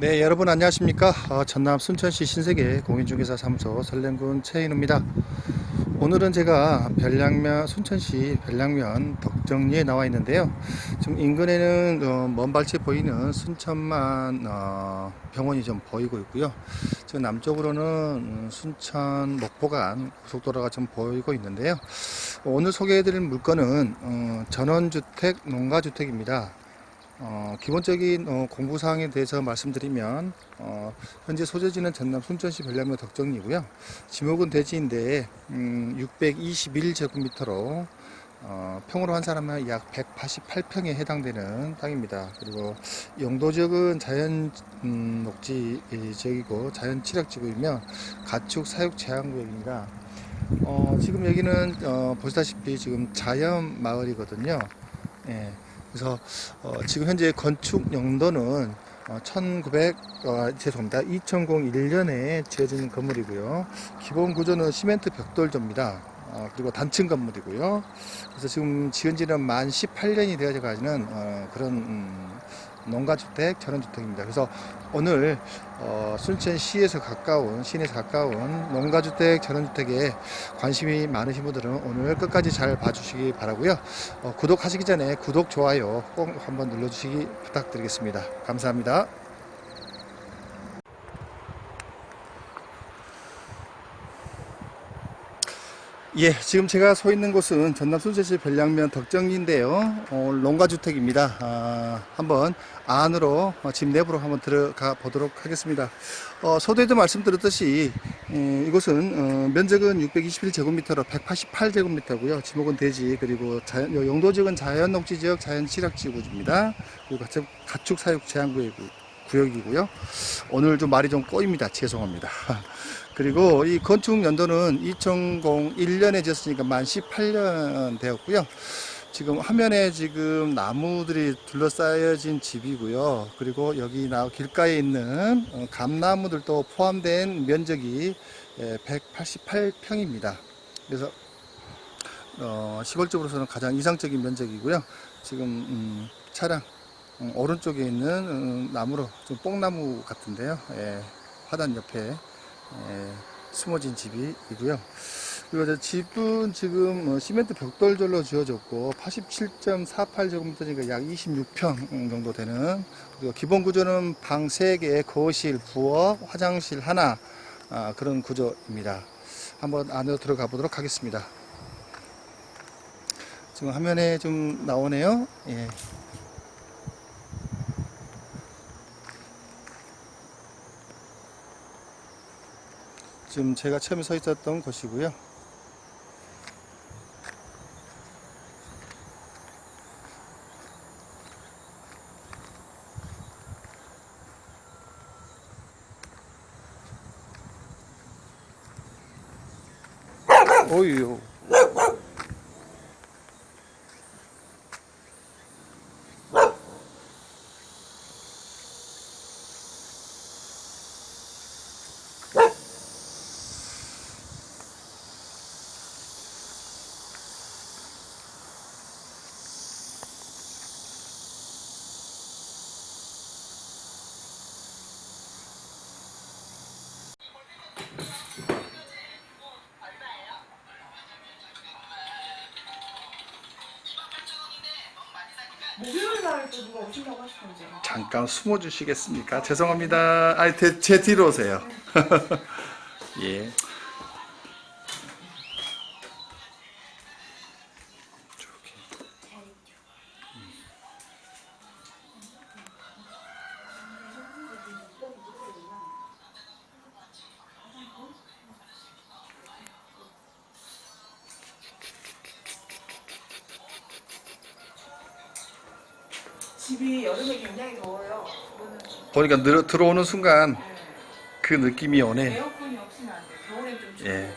네, 여러분 안녕하십니까? 어, 전남 순천시 신세계 공인중개사 사무소 설렘군 최인우입니다. 오늘은 제가 별량면 순천시 별량면 덕정리에 나와 있는데요. 지금 인근에는 어, 먼 발치에 보이는 순천만 어, 병원이 좀 보이고 있고요. 지금 남쪽으로는 음, 순천 목포간 고속도로가 좀 보이고 있는데요. 오늘 소개해드릴 물건은 어, 전원주택, 농가주택입니다. 어, 기본적인 어, 공부 사항에 대해서 말씀드리면 어, 현재 소재지는 전남 순천시 별량면 덕정이고요. 지목은 대지인데 음, 621제곱미터로 어, 평으로 한 사람은 약 188평에 해당되는 땅입니다. 그리고 용도 지역은 자연 음, 녹지 지역이고 자연 칠학지구이며 가축 사육 제한 구역입니다. 어, 지금 여기는 어, 보시다시피 지금 자연 마을이거든요. 예. 그래서 어, 지금 현재 건축 용도는 어, 1900 어, 죄송합니다. 2001년에 지어진 건물이고요. 기본 구조는 시멘트 벽돌조입니다. 어, 그리고 단층 건물이고요. 그래서 지금 지은 지는 만 18년이 되어져 가지는 어, 그런 음, 농가주택, 전원주택입니다. 그래서 오늘 어, 순천시에서 가까운 시내에서 가까운 농가주택, 전원주택에 관심이 많으신 분들은 오늘 끝까지 잘 봐주시기 바라고요. 어, 구독하시기 전에 구독, 좋아요 꼭 한번 눌러주시기 부탁드리겠습니다. 감사합니다. 예, 지금 제가 서 있는 곳은 전남 순천시 별량면 덕정리인데요. 어, 농가주택입니다. 아, 한번 안으로 어, 집 내부로 한번 들어가 보도록 하겠습니다. 어, 소대도 말씀드렸듯이 에, 이곳은 어, 면적은 621제곱미터로 188제곱미터고요. 지목은 대지 그리고 자연, 요 용도 지역은 자연 녹지 지역 자연칠학지구입니다. 그리고 가축, 가축 사육 제한구역 구역이고요. 오늘 좀 말이 좀 꼬입니다. 죄송합니다. 그리고 이 건축 연도는 2001년에 지었으니까 만 18년 되었고요. 지금 화면에 지금 나무들이 둘러싸여진 집이고요. 그리고 여기 나 길가에 있는 어, 감나무들도 포함된 면적이 188평입니다. 그래서 어, 시골집으로서는 가장 이상적인 면적이고요. 지금 음, 차량 음, 오른쪽에 있는 음, 나무로 좀 뽕나무 같은데요. 예, 화단 옆에 예, 숨어진 집이고요. 그리고 저 집은 지금 어, 시멘트 벽돌절로 지어졌고 87.48제곱미터니까 약 26평 정도 되는 그리고 기본 구조는 방 3개, 거실, 부엌, 화장실 하나 아, 그런 구조입니다. 한번 안으로 들어가 보도록 하겠습니다. 지금 화면에 좀 나오네요. 예. 지금 제가 처음에 서 있었던 곳이고요. 오유. 목요일 날또 누가 오신다고 하시던데. 잠깐 숨어 주시겠습니까? 죄송합니다. 아니, 제, 제 뒤로 오세요. 예. 집이 여름에 굉장히 더워요. 이거는 보니까 늘, 들어오는 순간 그 느낌이 오네. 에어컨이 없으면 안 돼. 겨울엔 좀 춥고. 예.